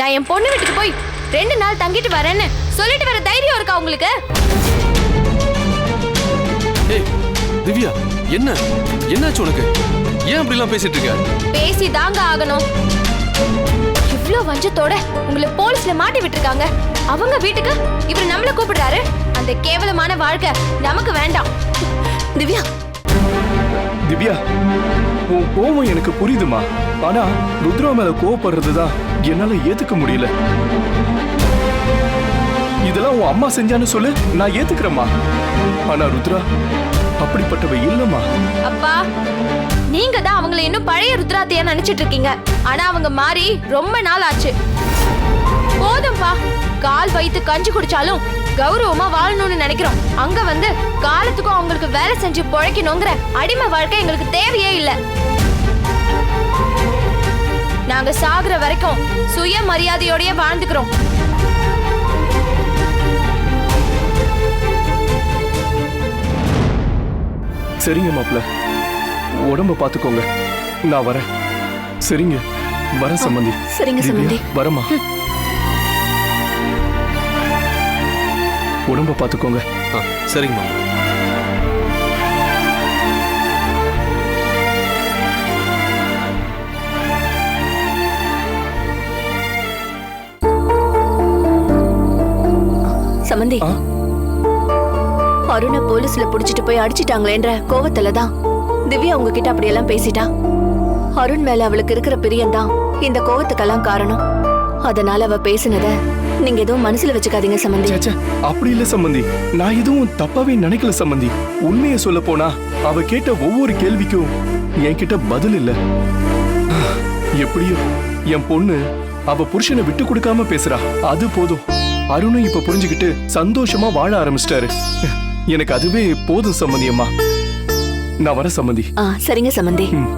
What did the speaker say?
நான் என் பொண்ணு வீட்டுக்கு போய் ரெண்டு நாள் தங்கிட்டு வரேன்னு சொல்லிட்டு வர தைரியம் இருக்கா உங்களுக்கு? ஏய் திவ்யா என்ன? என்னாச்சு உனக்கு? ஏன் அப்படிலாம் பேசிட்டு இருக்க? பேசி தாங்க ஆகணும். இவ்ளோ வஞ்சத்தோட உங்களை போலீஸ்ல மாட்டி விட்டுருக்காங்க. அவங்க வீட்டுக்கு இவர் நம்மள கூப்பிடுறாரு. அந்த கேவலமான வாழ்க்கை நமக்கு வேண்டாம். திவ்யா திவ்யா உன் கோவம் எனக்கு புரியுதுமா. ஆனா ருத்ரா மேல கோவப்படுறதுதான் என்னால ஏத்துக்க முடியல. இதெல்லாம் உன் அம்மா செஞ்சான்னு சொல்லு நான் ஏத்துக்கிறேம்மா. ஆனா ருத்ரா அப்படிப்பட்டவ இல்லம்மா. அப்பா நீங்க தான் அவங்கள இன்னும் பழைய ருத்ராத்தையா நினைச்சிட்டு இருக்கீங்க ஆனா அவங்க மாறி ரொம்ப நாள் ஆச்சு. போதும்பா கால் வைத்து கஞ்சி குடிச்சாலும் கௌரவமா வாழணும்னு நினைக்கிறோம். அங்க வந்து காலத்துக்கும் அவங்களுக்கு வேலை செஞ்சு பொழைக்கணுங்கிற அடிமை வாழ்க்கை எங்களுக்கு தேவையே இல்ல. நாங்க சாகுற வரைக்கும் சுய மரியாதையோடயே வாழ்ந்துக்கிறோம். சரிங்க மாப்ள உடம்ப பாத்துக்கோங்க. நான் வரேன். சரிங்க. வரேன் சம்மந்தி சரிங்க திவ்யா, சம்மந்தி உடம்ப பாத்துக்கோங்க. ஆ சரிங்கம்மா சம்மந்தி ஆ? அருணை போலீஸ்ல புடிச்சிட்டு போய் அடிச்சிட்டாங்களேன்ற கோவத்துல தான் திவ்யா உங்ககிட்ட அப்படியெல்லாம் பேசிட்டா. அருண் மேல அவளுக்கு இருக்கிற பிரியம்தான் இந்த கோவத்துக்கெல்லாம் காரணம். அதனால அவ பேசினத நீங்க எதுவும் மனசுல வச்சுக்காதீங்க சம்மந்தி ச்சே, அப்படி இல்ல சம்பந்தி நான் எதுவும் தப்பாவே நினைக்கல சம்பந்தி உண்மையை சொல்ல போனா அவ கேட்ட ஒவ்வொரு கேள்விக்கும் என்கிட்ட பதில் இல்ல. எப்படியோ என் பொண்ணு அவ புருஷனை விட்டு கொடுக்காம பேசுறா. அது போதும். அருணும் இப்ப புரிஞ்சுக்கிட்டு சந்தோஷமா வாழ ஆரம்பிச்சிட்டாரு. எனக்கு அதுவே போதும் சம்மந்தி அம்மா. நான் வர சம்மந்தி ஆ சரிங்க சம்மந்தி ம்.